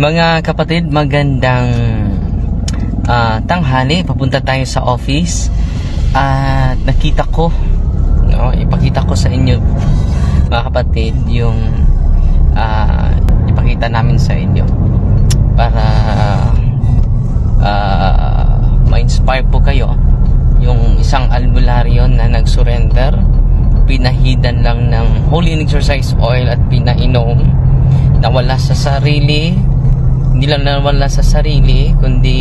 Mga kapatid, magandang ah, tanghali. Papunta tayo sa office. At nakita ko, no, ipakita ko sa inyo, mga kapatid, yung ah, ipakita namin sa inyo para ah, ma-inspire po kayo yung isang albularyo na nag-surrender pinahidan lang ng holy exercise oil at pinainom nawala sa sarili hindi lang nawala sa sarili kundi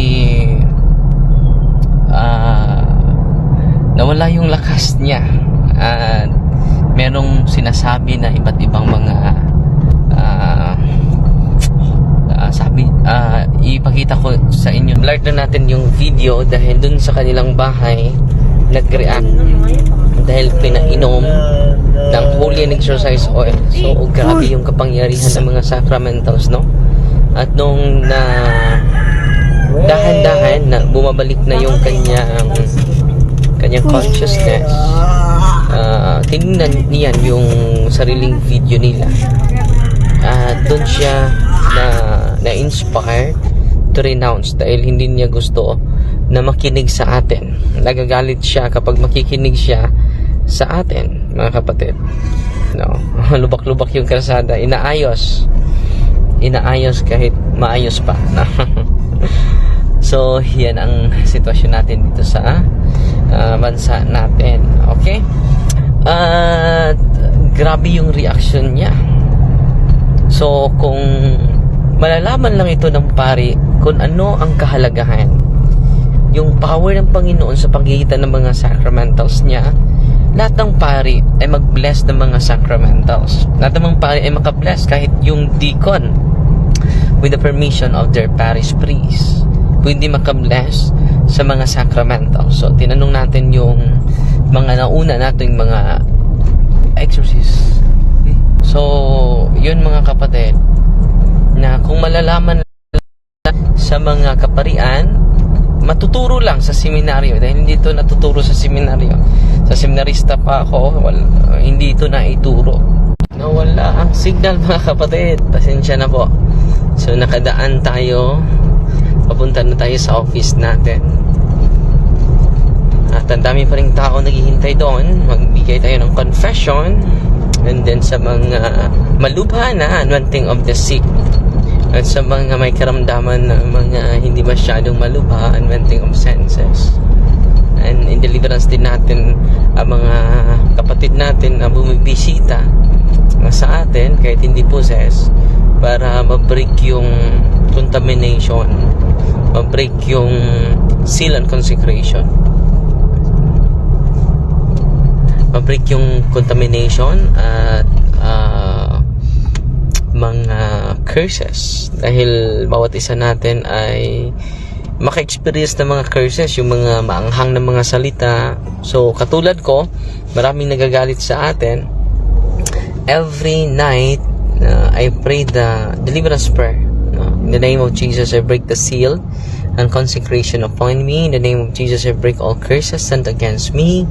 ah, nawala yung lakas niya at merong sinasabi na iba't ibang mga ah, ah, sabi ah, ipakita ko sa inyo blurt na natin yung video dahil dun sa kanilang bahay nag-react dahil pinainom ng holy and exercise oil. So, oh, grabe yung kapangyarihan ng mga sacramentals, no? At nung na dahan-dahan na bumabalik na yung kanyang kanyang consciousness, ah tinignan niyan yung sariling video nila. At doon siya na na-inspire to renounce dahil hindi niya gusto na makinig sa atin. Nagagalit siya kapag makikinig siya sa atin, mga kapatid. No, lubak-lubak yung kalsada, inaayos. Inaayos kahit maayos pa. So, yan ang sitwasyon natin dito sa ah, bansa natin. Okay? At grabe yung reaction niya. So, kung malalaman lang ito ng pari kung ano ang kahalagahan yung power ng Panginoon sa pagitan ng mga sacramentals niya lahat ng pari ay mag-bless ng mga sacramentals. Lahat ng mga pari ay makabless kahit yung deacon with the permission of their parish priest. Pwede makabless sa mga sacramentals. So tinanong natin yung mga nauna nating mga exorcists so yun mga kapatid na kung malalaman sa mga kaparian matuturo lang sa seminaryo dahil hindi ito natuturo sa seminaryo. Sa seminarista pa ako wala, hindi ito na ituro nawala ang signal mga kapatid. Pasensya na po. So nakadaan tayo. Papunta na tayo sa office natin. At ang dami pa rin tao naghihintay doon. Magbigay tayo ng confession. And then sa mga malubha na anointing of the sick at sa mga may karamdaman na mga hindi masyadong malubha anointing of senses. And in deliverance din natin ang mga kapatid natin na bumibisita sa atin kahit hindi possess para ma-break yung contamination ma-break yung seal and consecration. Ma-break yung contamination at ah, mga curses. Dahil bawat isa natin ay maka-experience ng mga curses yung mga maanghang na mga salita. So katulad ko maraming nagagalit sa atin. Every night uh, I pray the deliverance prayer. No? in the name of Jesus I break the seal and consecration upon me. In the name of Jesus I break all curses sent against me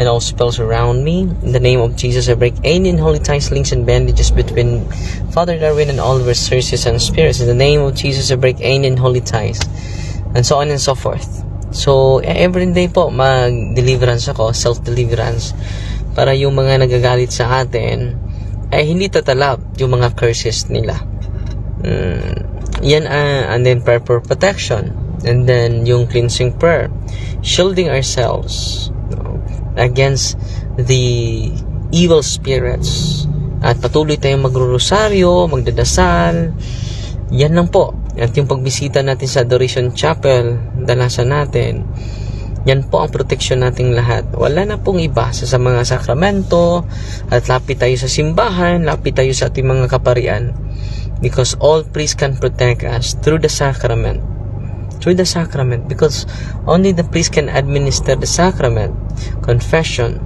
and all spells around me. In the name of Jesus I break any unholy ties links and bandages between Father Darwin and all resources and spirits. In the name of Jesus I break any unholy ties and so on and so forth. So every day po mag-deliverance ako self-deliverance. Para yung mga nagagalit sa atin ay hindi tatalab yung mga curses nila. Mm, yan ah, and then prayer for protection and then yung cleansing prayer. Shielding ourselves against the evil spirits. At patuloy tayong magrorosaryo magdadasal. Yan lang po. At yung pagbisita natin sa Adoration Chapel dalasan natin yan po ang proteksyon nating lahat. Wala na pong iba sa, sa mga sakramento at lapit tayo sa simbahan, lapit tayo sa ating mga kaparian. Because all priests can protect us through the sacrament through the sacrament because only the priest can administer the sacrament confession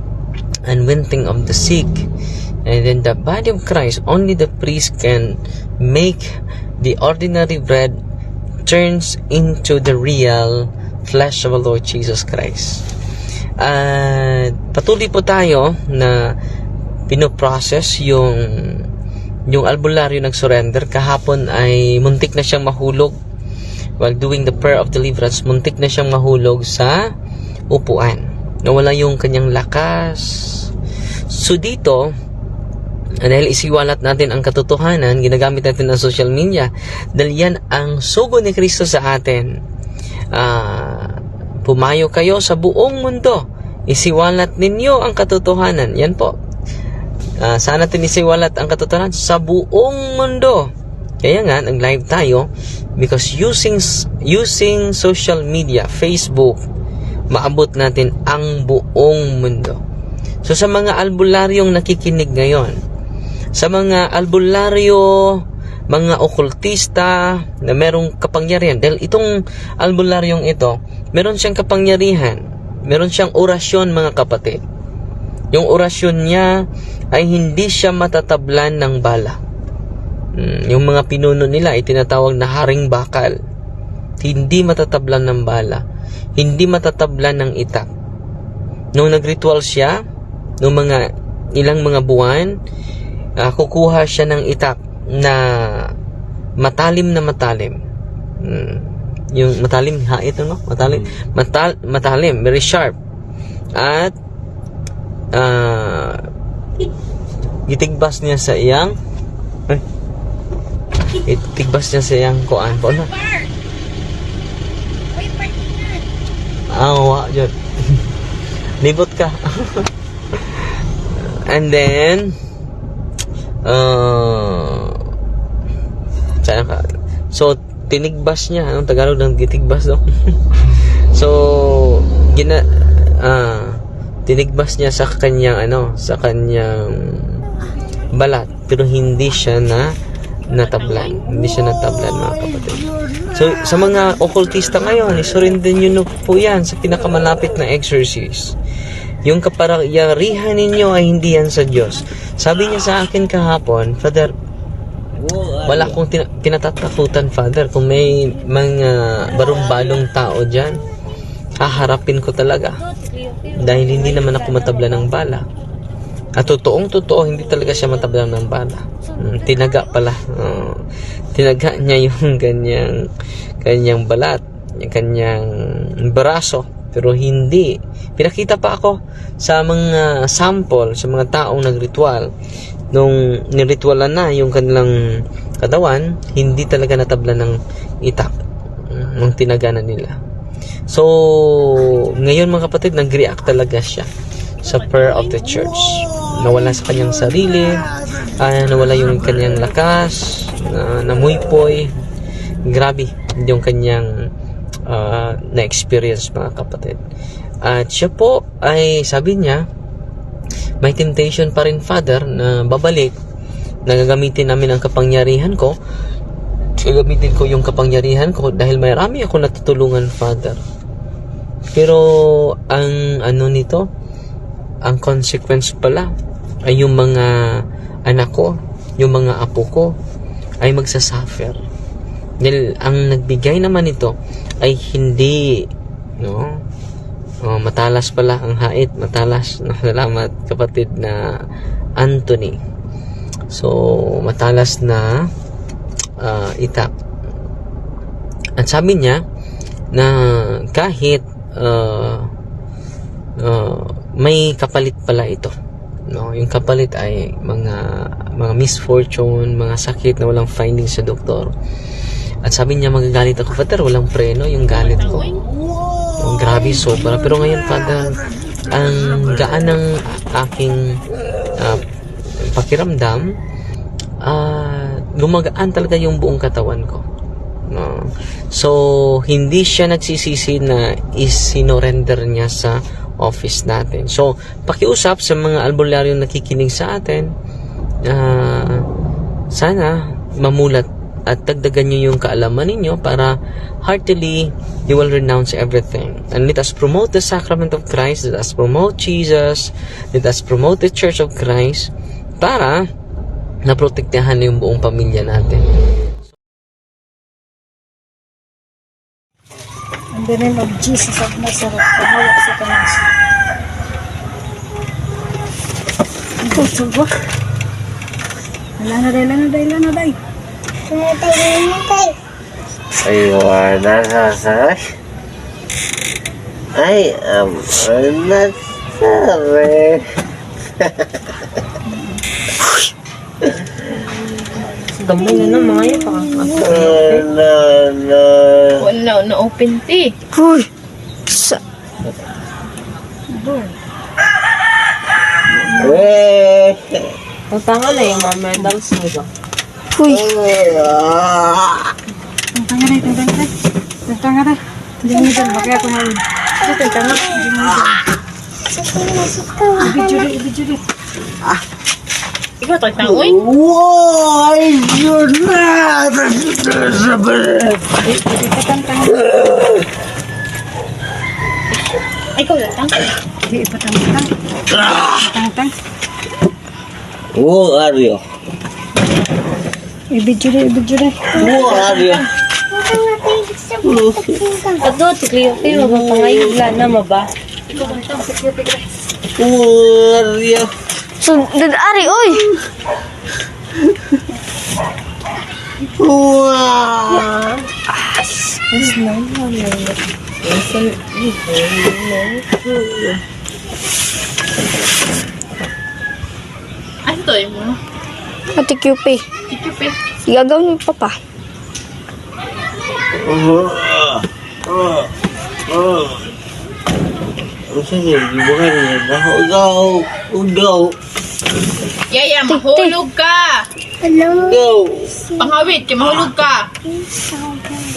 and winting of the sick. And then the body of Christ only the priest can make the ordinary bread turns into the real flesh of the Lord Jesus Christ. At patuloy po tayo na pinoprocess yung yung albularyo nag-surrender. Kahapon ay muntik na siyang mahulog while doing the prayer of deliverance. Muntik na siyang mahulog sa upuan. Nawala yung kanyang lakas. So dito, dahil isiwalat natin ang katotohanan, ginagamit natin ang social media, dahil yan ang sugo ni Kristo sa atin. Ah, pumayo kayo sa buong mundo. Isiwalat ninyo ang katotohanan. Yan po. Ah, saan natin isiwalat ang katotohanan? Sa buong mundo. Kaya nga, nag-live tayo because using using social media, Facebook, maabot natin ang buong mundo. So sa mga albularyong nakikinig ngayon, sa mga albularyo, mga okultista na merong kapangyarihan, dahil itong albularyong ito, meron siyang kapangyarihan, meron siyang orasyon mga kapatid. Yung orasyon niya ay hindi siya matatablan ng bala. Mm, yung mga pinuno nila ay tinatawag na haring bakal. Hindi matatablan ng bala. Hindi matatablan ng itak. Nung nagritual siya, nung mga ilang mga buwan, ah, kukuha siya ng itak na matalim na matalim. Mm, yung matalim, ha, ito no? Matalim. Matal, matalim, very sharp. At, ah, gitigbas niya sa iyang, itigbas niya sa iyang kuan po na. Awa, yun. Libot ka. And then, uh, saan ka? So, tinigbas niya. Anong Tagalog ng gitigbas, no? so, gina, ah, tinigbas niya sa kanyang, ano, sa kanyang balat. Pero hindi siya na natablan. Hindi siya natablan, mga kapatid. So, sa mga occultista ngayon, isurrender nyo na po yan sa pinakamalapit na exorcist. Yung kapangyarihan ninyo ay hindi yan sa Diyos. Sabi niya sa akin kahapon, Father, wala akong tina- kinatatakutan, Father. Kung may mga barong-balong tao dyan, haharapin ko talaga. Dahil hindi naman ako matabla ng bala. At totoong totoo, hindi talaga siya matabla ng bala. Mm, tinaga pala. Tinaga niya yung kanyang, kanyang balat, yung kanyang braso. Pero hindi. Pinakita pa ako sa mga sample, sa mga taong nagritual. Nung niritualan na yung kanilang katawan, hindi talaga natabla ng itak. mm, Nung tinaga na nila. So, ngayon mga kapatid, nag-react talaga siya sa prayer of the church. Nawala sa kanyang sarili, ah, nawala yung kanyang lakas, na namuypoy. Grabe yung kanyang ah, na-experience mga kapatid. At siya po ay sabi niya, may temptation pa rin father na babalik na gagamitin namin ang kapangyarihan ko gagamitin ko yung kapangyarihan ko dahil may rami ako natutulungan father pero ang ano nito ang consequence pala ay yung mga anak ko yung mga apo ko ay magsasuffer dahil ang nagbigay naman ito ay hindi no Oh, matalas pala ang hait, matalas. No, salamat kapatid na Anthony. So, matalas na ah, itak. At sabi niya na kahit ah, ah, may kapalit pala ito. No, yung kapalit ay mga mga misfortune, mga sakit na walang finding sa doktor. At sabi niya magagalit ako, Father, walang preno yung galit ko. Oh, grabe, sobra. Pero ngayon, Father, ang gaan ng aking ah, pakiramdam, ah, gumagaan talaga yung buong katawan ko. No? So, hindi siya nagsisisi na isinorender niya sa office natin. So, pakiusap sa mga albularyong nakikinig sa atin, ah, sana mamulat at dagdagan nyo yung kaalaman ninyo para heartily you will renounce everything. And let us promote the sacrament of Christ, let us promote Jesus, let us promote the Church of Christ para naprotektahan yung buong pamilya natin. In the name of Jesus of Nazareth, pahawa sa tanas. Ito, suba. Wala na day, wala na day, wala na day. Ay, wala na sa I am not sorry. Gamay na yun. Wala na. Wala na open tea. Uy! Sa... Eh. Ang tanga na yung mga medals mo ba? Uy! Ah. Tantang nga day, tantang nga day. Tantang nga day. Hindi mo dyan, bakit ako ngayon. Ito, tantang nga. Hindi mo dyan. Ibidyo day, ibidyo day. Ikaw tagtang, uy. Why you not? Ipatantang. Ikaw tagtang. Hindi, ipatantang. Ipatantang. Who are you? Ibidyo day, ibidyo day. Who are you? Ato, tikliyo kayo. Magpapangayon wala na maba. Who are you? So, dadari, oy! Who are Ano to yung mo? Ate QP. Tikipin. Igagaw niyo pa pa. Ang sige, bukan niya. Ugaw, ugaw, Yaya, mahulog ka. ugaw. Pangawit, kaya mahulog ka.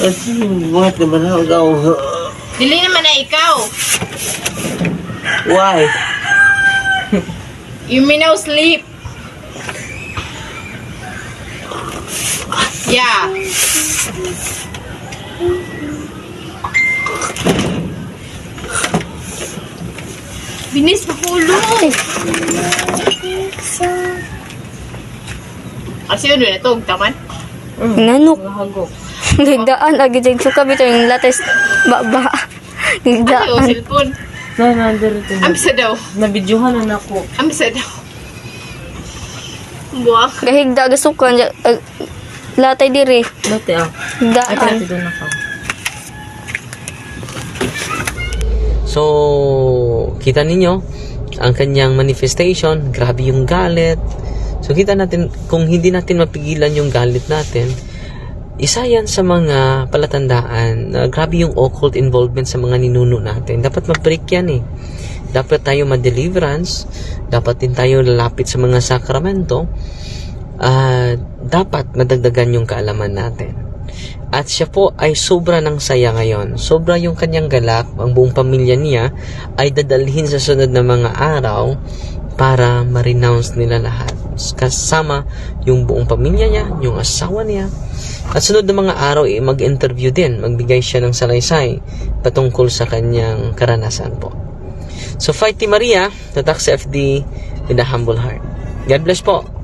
Sige, buhat naman ako, ugaw. Dili naman na ikaw. Why? You may now sleep. Yeah. Binis, mahulog. Kasi yun na ito, taman. Nanok. Mahagok. Nagdaan, lagi dyan suka bito yung lates baba. Ay, o, Nagdaan. cellphone. Na, nandito. Ambisa daw. Nabidyohan na ako. Ambisa daw. Buwak. Gahigda, gasuka. Uh, latay diri. Dati ah. Ay, Higdaan. dati doon ako. So, kita ninyo, ang kanyang manifestation, grabe yung galit. So, kita natin, kung hindi natin mapigilan yung galit natin, isa yan sa mga palatandaan na grabe yung occult involvement sa mga ninuno natin. Dapat ma-break yan eh. Dapat tayo ma-deliverance. Dapat din tayo lalapit sa mga sakramento. At dapat madagdagan yung kaalaman natin. At siya po ay sobra ng saya ngayon. Sobra yung kanyang galak, ang buong pamilya niya ay dadalhin sa sunod na mga araw para ma-renounce nila lahat. Kasama yung buong pamilya niya, yung asawa niya. At sunod na mga araw, eh, mag-interview din. Magbigay siya ng salaysay patungkol sa kanyang karanasan po. So, fight Team Maria, tatak sa FD with a humble heart. God bless po.